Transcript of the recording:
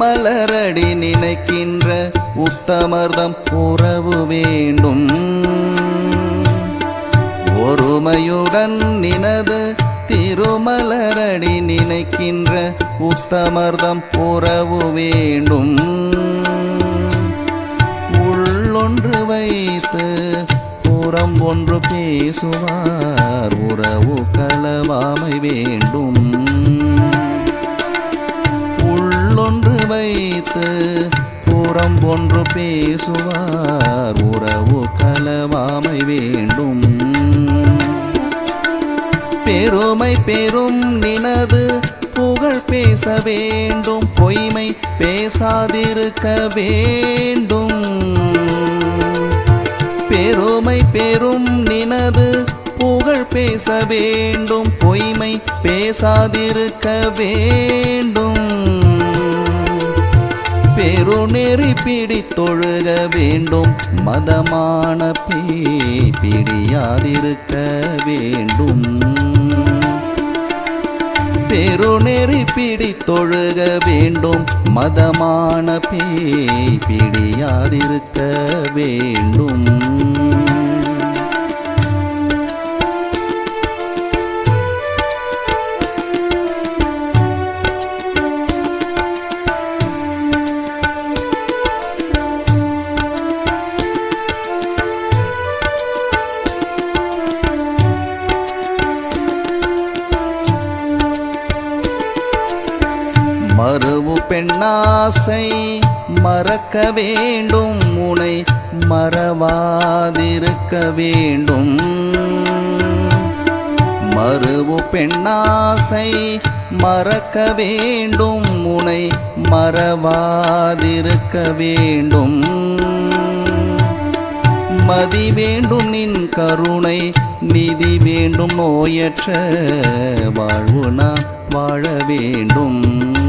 மலரடி நினைக்கின்ற உத்தமர்தம் உறவு வேண்டும். ஒருமையுடன் நினது திருமலரடி நினைக்கின்ற உத்தமர்தம் உறவு வேண்டும். உள்ளொன்று வைத்து புறம் ஒன்று பேசுவார். உறவு கலவாமை வேண்டும். வைத்து புறம் ஒன்று பேசுவார். உறவு கலவாமை வேண்டும். பெருமை பெரும் நினது புகழ் பேச வேண்டும். பொய்மை பேசாதிருக்க வேண்டும். பெருமை பெரும் நினது புகழ் பேச வேண்டும். பொய்மை பேசாதிருக்க வேண்டும். பெருநெறி பிடித்தொழுக வேண்டும். மதமான பேய் பிடியாதிருக்க வேண்டும். பெருநெறி பிடித்தொழுக வேண்டும். மதமான பேய் பிடியாதிருக்க வேண்டும். பெண்ணாசை மறக்க வேண்டும் முனை மறவாதிருக்க வேண்டும். மறுவு பெண்ணாசை மறக்க வேண்டும் முனை மறவாதிருக்க வேண்டும். மதி வேண்டும் நின் கருணை நிதி வேண்டும் நோயற்ற வாழ்வு நான் வாழ வேண்டும்.